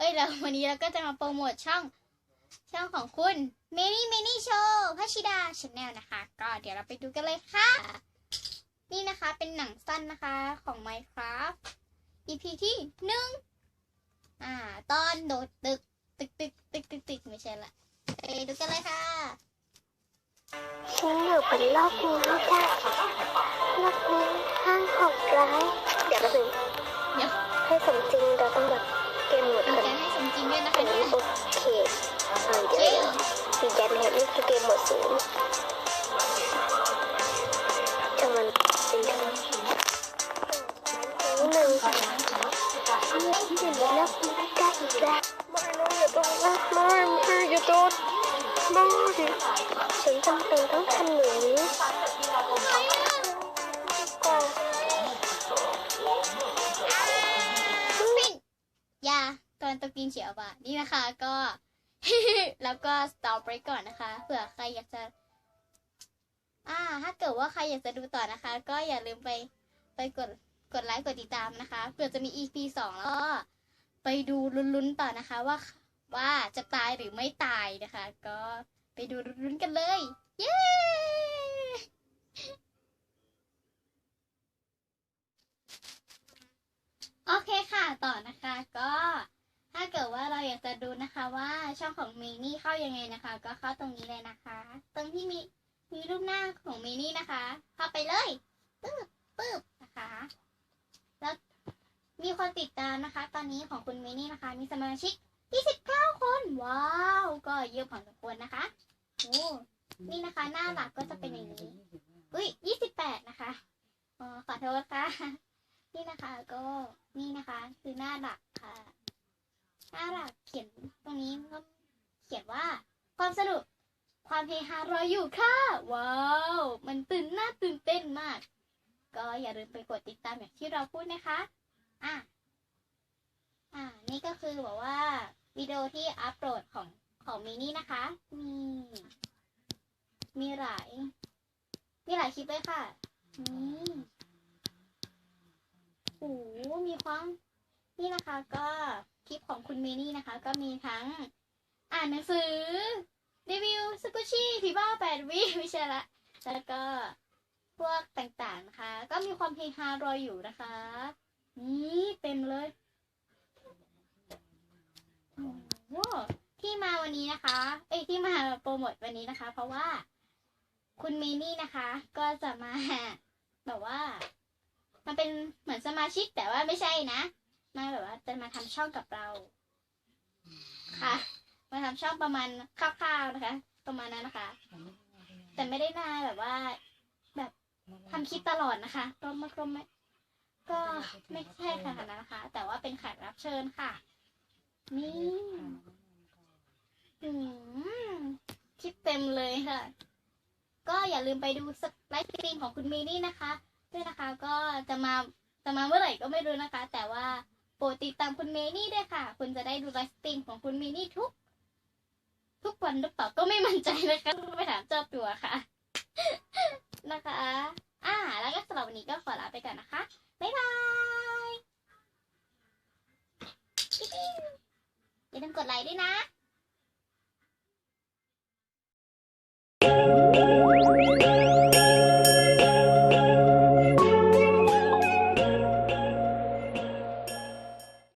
วันนี้เราก็จะมาโปรโมทช่องช่องของคุณเมนี่เมนี่โชว์พัชิดาชาแนลนะคะ ก็เดี๋ยวเราไปดูกันเลยค่ะ นี่นะคะเป็นหนังสั้นนะคะของ Minecraft EP ที่หนึ่งอ่า ตอนโดดตึกตึกตึกตึกตึกตึกไม่ใช่ละไปดูกันเลยค่ะฉันอยู่บนโลกนี้ไม่ได้โลกนี้ห้างโหดร้ายเดี๋ยวแป๊บนึงเดี๋ยวให้สมจริงเราต้องแบบ เกมหมดกันให้สมจริงด้วยนะคะเนี่ยโอเคเออเดี๋ยวเดี๋ยวยืนยันนะครับนี่คือเกมหมดศูนย์ถ้ามันเป็นทางหนึ่งไม่ถึงแล้วได้อีกแล้วไม่นอย่าต้องนะไม่ไม่อย่าโดนไม่ฉันจำเป็นต้องทำอย่งนี้ก่อน นตะกินเฉียวบะนี่นะคะก็แล้วก็สต็อปไว้ก่อนนะคะเผื่อใครอยากจะอ่าถ้าเกิดว่าใครอยากจะดูต่อนะคะ ก็อย่าลืมไปไปกดกดไลค์กดติดตามนะคะเผื่อจะมี EP สองแล้วก็ไปดูลุ้นๆต่อนะคะว่าว่าจะตายหรือไม่ตายนะคะ ก็ไปดูลุ้นๆกันเลย เย้ โอเคค่ะต่อนะคะก็ ถ้าเกิดว่าเรา อยากจะดูนะคะว่าช่องของมินี่เข้ายังไงนะคะ ก็เข้าตรงนี้เลยนะคะ ตรงที่มีมีรูปหน้าของมินี่นะคะ เข้าไปเลยปึ๊บปึ๊บนะคะ แล้วมีคนติดตามนะคะ ตอนนี้ของคุณมินี่นะคะ มีสมาชิก 29 คน ว้าว ก็เยอะพอสมควรนะคะโอ้นี่นะคะ หน้าหลักก็จะเป็นอย่างนี้ อุ้ย28 นะคะอ๋อขอโทษค่ะ นี่นะคะก็นี่นะคะ คือหน้าหลัก น้าหลักเขียนตรงนี้ก็เขียนว่า ความสนุกความเฮฮารออยู่ค่ะ ว้าว มันตื่นหน้าตื่นเต้นมาก ก็อย่าลืมไปกดติดตามอย่างที่เราพูดนะคะ อะ อ่า นี่ก็คือแบบว่าวิดีโอที่อัปโหลดของของมินี่นะคะมีมีหลาย มีหลายคลิปเลยค่ะนี่โอ้มีความ นี่นะคะก็ ลิปของคุณเมนี่นะคะ ก็มีทั้งอ่านหนังสือรีวิวสกุชี่ผีบ้าแปดวิไม่ใช่ละ แล้วก็พวกต่างๆนะคะ ก็มีความเฮฮารออยู่นะคะ นี่เต็มเลยโอ้โหที่มาวันนี้นะคะ เอ้ยที่มาโปรโมทวันนี้นะคะ เพราะว่าคุณเมนี่นะคะ ก็จะมาแบบว่า มันเป็นเหมือนสมาชิกแต่ว่าไม่ใช่นะ มาแบบว่าจะมาทำช่องกับเรา ค่ะ มาทำช่องประมาณคร่าวๆนะคะ ประมาณนั้นนะคะ แต่ไม่ได้นาแบบว่า แบบทำคลิปตลอดนะคะก็ไม่ก็ไม่ก็ไม่ใช่ขนาดนั้นนะคะ แต่ว่าเป็นแขกรับเชิญค่ะนี่อืมคลิปเต็มเลยค่ะ ก็อย่าลืมไปดูไลฟ์สตรีมของคุณมีนี่นะคะด้วยนะคะก็จะมาจะมาเมื่อไหร่ก็ไม่รู้นะคะ แต่ว่า โปรดติดตามคุณเมนี่ด้วยค่ะ คุณจะได้ดูไลฟ์สตรีมของคุณเมนี่ทุก ทุกวันหรือเปล่าก็ไม่มั่นใจนะคะไปถามเจ้าตัวค่ะ นะคะ อ่า แล้วก็สำหรับวันนี้ก็ขอลาไปก่อนนะคะ บ๊ายบายอย่าลืมกดไลค์ด้วยนะ